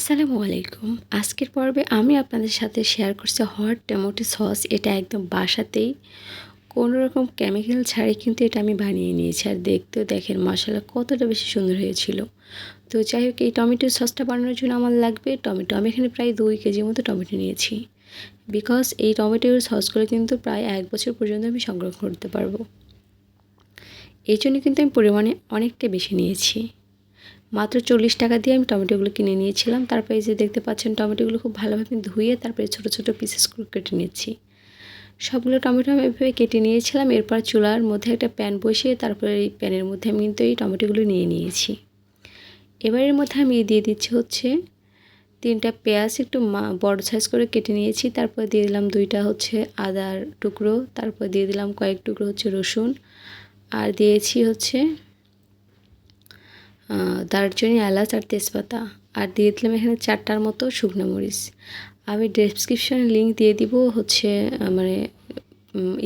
আসসালামু আলাইকুম। আজকের পর্বে আমি আপনাদের সাথে শেয়ার করছি হট টমেটো সস এটা একদম বাসাতেই কোনো রকম কেমিক্যাল ছাড়াই কিন্তু এটা আমি বানিয়ে নিয়েছি। আর দেখতেও দেখেন মশলা কতটা বেশি সুন্দর হয়েছিল। তো যাই হোক, এই টমেটো সসটা বানানোর জন্য আমার লাগবে টমেটো আমি এখানে প্রায় দুই কেজির মতো টমেটো নিয়েছি। বিকজ এই টমেটোর সসগুলো কিন্তু প্রায় এক বছর পর্যন্ত আমি সংগ্রহ করতে পারব। এই জন্য কিন্তু আমি পরিমাণে অনেকটা বেশি নিয়েছি। মাত্র চল্লিশ টাকা দিয়ে আমি টমেটোগুলো কিনে নিয়েছিলাম। তারপরে এই যে দেখতে পাচ্ছেন টমেটোগুলো খুব ভালোভাবে ধুয়ে তারপরে ছোটো ছোটো পিসেসগুলো কেটে নিয়েছি সবগুলো টমেটো আমি এভাবে কেটে নিয়েছিলাম। এরপর চুলার মধ্যে একটা প্যান বসিয়ে তারপরে এই প্যানের মধ্যে আমি কিন্তু এই টমেটোগুলো নিয়ে নিয়েছি। এবারের মধ্যে আমি দিয়ে দিচ্ছি হচ্ছে তিনটা পেঁয়াজ, একটু বড় সাইজ করে কেটে নিয়েছি। তারপর দিয়ে দিলাম দুইটা হচ্ছে আদার টুকরো। তারপর দিয়ে দিলাম কয়েক টুকরো হচ্ছে রসুন। আর দিয়েছি হচ্ছে দারচিনি এলাচ আর তেজপাতা। আর দিয়ে দিলাম এখানে চারটার মতো শুকনো মরিচ। আমি ডেসক্রিপশানে লিঙ্ক দিয়ে দিব হচ্ছে মানে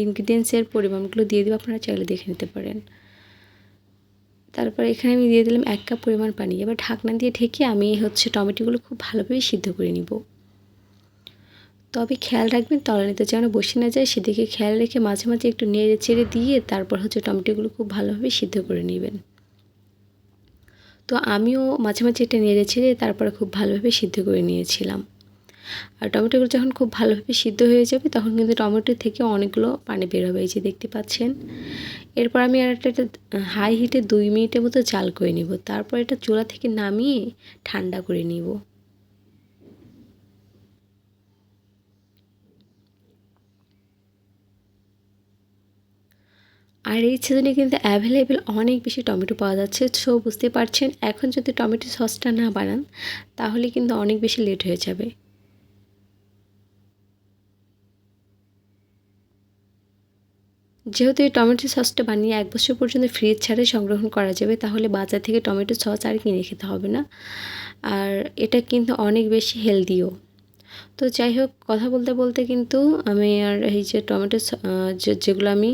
ইনগ্রিডিয়েন্টসের পরিমাণগুলো দিয়ে দিব, আপনারা চাইলে দেখে নিতে পারেন। তারপর এখানে আমি দিয়ে দিলাম এক কাপ পরিমাণ পানি। এবার ঢাকনা দিয়ে ঢেকে আমি হচ্ছে টমেটোগুলো খুব ভালোভাবে সিদ্ধ করে নিব। তবে খেয়াল রাখবেন, তলানিতে যেন বসে না যায়, সেদিকে খেয়াল রেখে মাঝে মাঝে একটু নেড়ে চেড়ে দিয়ে তারপর হচ্ছে টমেটোগুলো খুব ভালোভাবে সিদ্ধ করে নেবেন। তো আমিও মাঝে মাঝে এটা নেড়ে ছেড়ে তারপরে খুব ভালোভাবে সিদ্ধ করে নিয়েছিলাম। আর টমেটোগুলো যখন খুব ভালোভাবে সিদ্ধ হয়ে যাবে তখন কিন্তু টমেটো থেকে অনেকগুলো পানি বের হবে, এই যে দেখতে পাচ্ছেন। এরপর আমি আর একটা হাই হিটে দুই মিনিটের মতো জাল করে নিব। তারপর এটা চুলা থেকে নামিয়ে ঠান্ডা করে নিব। আর এই সিজনে কিন্তু অ্যাভেলেবেল অনেক বেশি টমেটো পাওয়া যাচ্ছে। সো বুঝতে পারছেন, এখন যদি টমেটো সসটা না বানান, তাহলে কিন্তু অনেক বেশি লেট হয়ে যাবে। যেহেতু এই টমেটো সসটা বানিয়ে এক বছর পর্যন্ত ফ্রিজ ছাড়াই সংগ্রহণ করা যাবে, তাহলে বাজার থেকে টমেটো সস আর কিনে খেতে হবে না। আর এটা কিন্তু অনেক বেশি হেলদিও তো যাই হোক, কথা বলতে বলতে কিন্তু আমি আর এই যে টমেটো যেগুলো আমি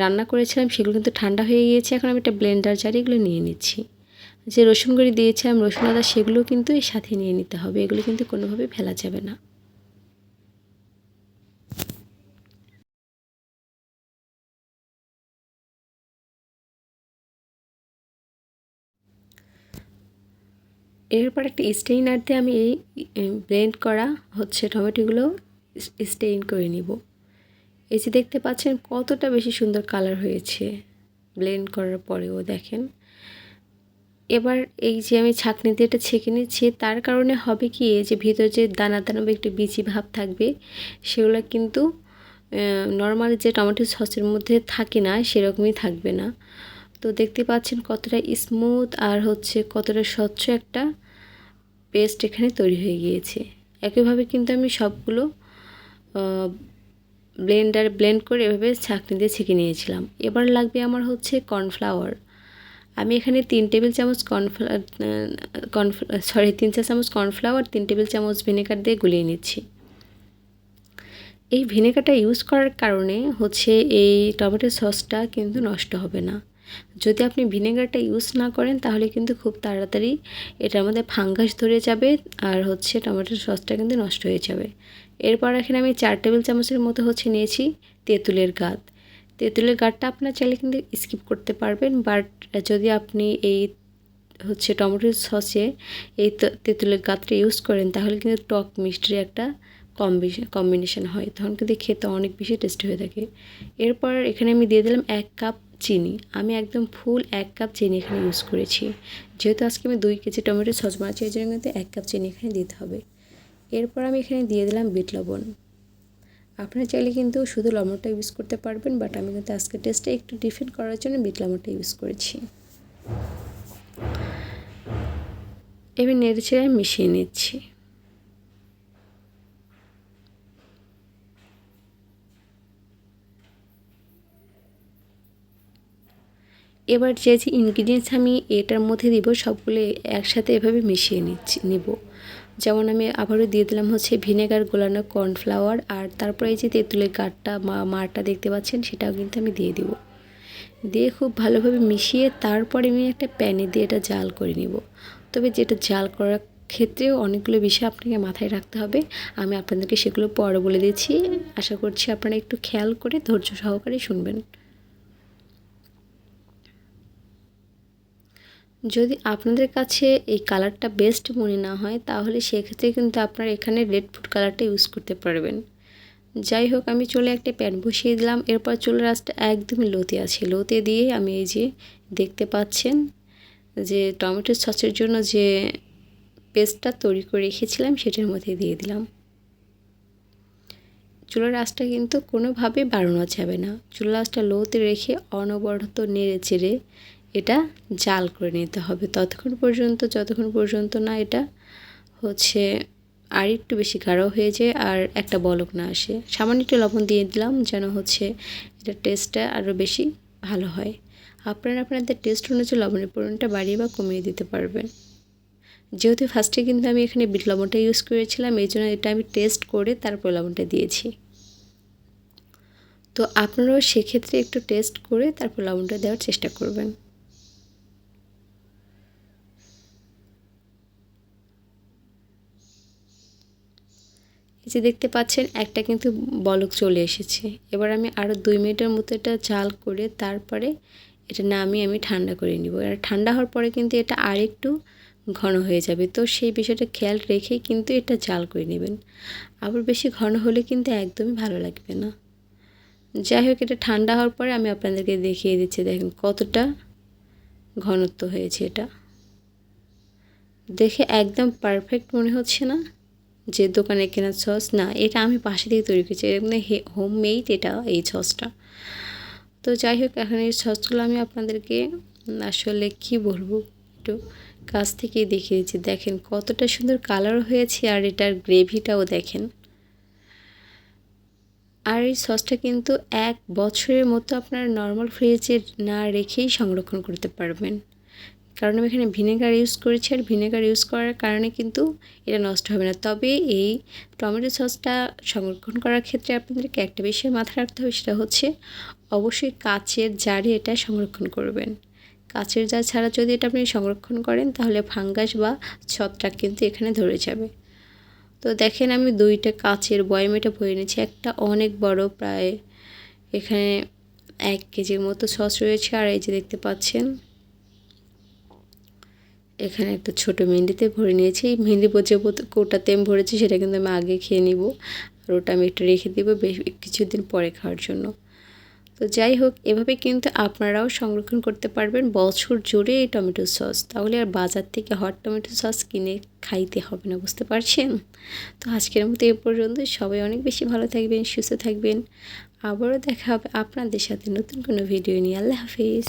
রান্না করেছিলাম সেগুলো কিন্তু ঠান্ডা হয়ে গিয়েছে। এখন আমি একটা ব্লেন্ডার জারি এগুলো নিয়ে নিচ্ছি। যে রসুন গুঁড়ি দিয়েছিলাম, রসুন আদা সেগুলো কিন্তু এর সাথে নিয়ে নিতে হবে। এগুলো কিন্তু কোনোভাবে ফেলা যাবে না। এরপর একটা স্টেইনার দিয়ে আমি এই ব্লেন্ড করা হচ্ছে টমেটোগুলো স্টেইন করে নিব। এই যে দেখতে পাচ্ছেন কতটা বেশি সুন্দর কালার হয়েছে ব্লেন্ড করার পরেও দেখেন। এবার এই যে আমি ছাঁকনি দিয়ে এটা ছেঁকে নিচ্ছি, তার কারণে হবে কি যে ভিতরে যে দানা দানা একটু বিচি ভাব থাকবে, সেগুলো কিন্তু নর্মাল যে টমেটো সসের মধ্যে থাকে না, সেরকমই থাকবে না। তো দেখতে পাচ্ছেন কতটা স্মুথ আর হচ্ছে কতটা স্বচ্ছ একটা পেস্ট এখানে তৈরি হয়ে গিয়েছে। একইভাবে কিন্তু আমি সবগুলো ব্লেন্ডার ব্লেন্ড করে এভাবে ছাঁকনি দিয়ে ছেঁকে নিয়েছিলাম। এবার লাগবে আমার হচ্ছে কর্নফ্লাওয়ার আমি এখানে তিন টেবিল চামচ কর্নফ্লা কর্নফ্লা সরি তিন চা চামচ কর্নফ্লাওয়ার তিন টেবিল চামচ ভিনেগার দিয়ে গুলিয়ে নিচ্ছি। এই ভিনেগারটা ইউজ করার কারণে হচ্ছে এই টমেটো সসটা কিন্তু নষ্ট হবে না। যদি আপনি ভিনেগারটা ইউজ না করেন, তাহলে কিন্তু খুব তাড়াতাড়ি এটার মধ্যে ফাঙ্গাস ধরে যাবে আর হচ্ছে টমেটোর সসটা কিন্তু নষ্ট হয়ে যাবে। এরপর এখানে আমি চার টেবিল চামচের মতো হচ্ছে নিয়েছি তেঁতুলের গাদ। তেঁতুলের গাদটা আপনার চাইলে কিন্তু স্কিপ করতে পারবেন বাট যদি আপনি এই হচ্ছে টমেটোর সসে এই তেঁতুলের গাদটা ইউজ করেন, তাহলে কিন্তু টক মিষ্টির একটা কম্বিনেশন হয়। তখন কিন্তু খেতে অনেক বেশি টেস্টি হয়ে থাকে। এরপর এখানে আমি দিয়ে দিলাম এক কাপ চিনি। আমি একদম ফুল এক কাপ চিনি এখানে ইউজ করেছি। যেহেতু আজকে আমি দুই কেজি টমেটো সস বানাচ্ছি, এই জন্য কিন্তু এক কাপ চিনি এখানে দিতে হবে। এরপর আমি এখানে দিয়ে দিলাম বিট লবণ। আপনারা চাইলে কিন্তু শুধু লবণটা ইউজ করতে পারবেন বাট আমি কিন্তু আজকে টেস্টটা একটু ডিফেন্ড করার জন্য বিট লবণটা ইউজ করেছি। এবার নেড়ে চেড়ে মিশিয়ে নিচ্ছি। এবার যে যে ইনগ্রিডিয়েন্টস আমি এটার মধ্যে দিব, সবগুলো একসাথে এভাবে মিশিয়ে নিচ্ছি, নিব। যেমন আমি আবারও দিয়ে দিলাম হচ্ছে ভিনেগার, গোলানো কর্নফ্লাওয়ার আর তারপরে এই যে তেঁতুলের গাঠটা মা মারটা দেখতে পাচ্ছেন, সেটাও কিন্তু আমি দিয়ে দিব। দিয়ে খুব ভালোভাবে মিশিয়ে তারপরে আমি একটা প্যানে দিয়ে এটা জাল করে নিব। তবে যেটা জাল করার ক্ষেত্রেও অনেকগুলো বিষয় আপনাকে মাথায় রাখতে হবে। আমি আপনাদেরকে সেগুলো পরে বলে দিচ্ছি। আশা করছি আপনারা একটু খেয়াল করে ধৈর্য সহকারে শুনবেন। যদি আপনাদের কাছে এই কালারটা বেস্ট মনে না হয়, তাহলে সেক্ষেত্রে কিন্তু আপনারা এখানে রেড ফুড কালারটা ইউজ করতে পারবেন। যাই হোক, আমি চলে একটা প্যান বসিয়ে দিলাম। এরপর চুলে রাসটা একদমই লোতে আছে। লোতে দিয়ে আমি এই যে দেখতে পাচ্ছেন যে টমেটো সসের জন্য যে পেস্টটা তৈরি করে রেখেছিলাম, সেটার মধ্যে দিয়ে দিলাম। চুলার আঁচটা কিন্তু কোনোভাবে বাড়ানো যাবে না। চুলার আঁচটা লোতে রেখে অনবরত নেড়ে চেড়ে এটা জাল করে নিতে হবে। ততক্ষণ পর্যন্ত, যতক্ষণ পর্যন্ত না এটা হচ্ছে আর একটু বেশি গাঢ় হয়ে যায় আর একটা বলক না আসে। সামান্য একটু লবণ দিয়ে দিলাম যেন হচ্ছে এটা টেস্টটা আরও বেশি ভালো হয়। আপনারা আপনাদের টেস্ট অনুযায়ী লবণের পরিমাণটা বাড়িয়ে বা কমিয়ে দিতে পারবেন। যেহেতু ফার্স্টে কিন্তু আমি এখানে বিট লবণটা ইউজ করেছিলাম, এই জন্য এটা আমি টেস্ট করে তারপর লবণটা দিয়েছি। তো আপনারাও সেক্ষেত্রে একটু টেস্ট করে তারপর লবণটা দেওয়ার চেষ্টা করবেন। এই যে দেখতে পাচ্ছেন, একটা কিন্তু বলক চলে এসেছে। এবার আমি আরও দুই মিনিটের মতো এটা জাল করে তারপরে এটা নামিয়ে আমি ঠান্ডা করে নিব। আর ঠান্ডা হওয়ার পরে কিন্তু এটা আরেকটু ঘন হয়ে যাবে। তো সেই বিষয়টা খেয়াল রেখে কিন্তু এটা জাল করে নেবেন। আবার বেশি ঘন হলে কিন্তু একদমই ভালো লাগবে না। যাই হোক, এটা ঠান্ডা হওয়ার পরে আমি আপনাদেরকে দেখিয়ে দিচ্ছি, দেখেন কতটা ঘনত্ব হয়েছে এটা। দেখে একদম পারফেক্ট মনে হচ্ছে না। যে দোকানে কেনা সস, না, এটা আমি পাশে দিয়ে তৈরি করেছি। এরকম হোম মেড এটা, এই সসটা। তো যাই হোক, এখন এই সসগুলো আমি আপনাদেরকে আসলে কি বলব, একটু কাছ থেকে দেখিয়েছি দেখেন কতটা সুন্দর কালার হয়েছে আর এটার গ্রেভিটাও দেখেন। আর এই সসটা কিন্তু এক বছরের মতো আপনার নর্মাল ফ্রিজে না রেখেই সংরক্ষণ করতে পারবেন। কারণ আমি এখানে ভিনেগার ইউজ করেছি আর ভিনেগার ইউজ করার কারণে কিন্তু এটা নষ্ট হবে না। তবে এই টমেটো সসটা সংরক্ষণ করার ক্ষেত্রে আপনাদেরকে একটা বিষয় মাথায় রাখতে হবে, সেটা হচ্ছে অবশ্যই কাচের জারে এটা সংরক্ষণ করবেন। কাচের জার ছাড়া যদি এটা আপনি সংরক্ষণ করেন, তাহলে ফাঙ্গাস বা ছত্রাক কিন্তু এখানে ধরে যাবে। তো দেখেন আমি দুইটা কাচের বয়মেটা ভরে নিয়েছি, একটা অনেক বড়, প্রায় এখানে এক কেজির মতো সস রয়েছে। আর এই যে দেখতে পাচ্ছেন এখানে একটা ছোট মেহেন্দিতে ভরে নিয়েছি। মেহেন্দি যে কোটাতে আমি ভরেছি সেটা কিন্তু আমি আগে খেয়ে নিব আর ওটা আমি একটু রেখে দেবো বেশ কিছুদিন পরে খাওয়ার জন্য। তো যাই হোক, এভাবে কিন্তু আপনারাও সংরক্ষণ করতে পারবেন বছর জুড়ে এই টমেটো সস। তাহলে আর বাজার থেকে হট টমেটো সস কিনে খাইতে হবে না, বুঝতে পারছেন? তো আজকের মতো এ পর্যন্ত। সবাই অনেক বেশি ভালো থাকবেন, সুস্থ থাকবেন। আবারও দেখা হবে আপনাদের সাথে নতুন কোনো ভিডিও নিয়ে। আল্লাহ হাফিজ।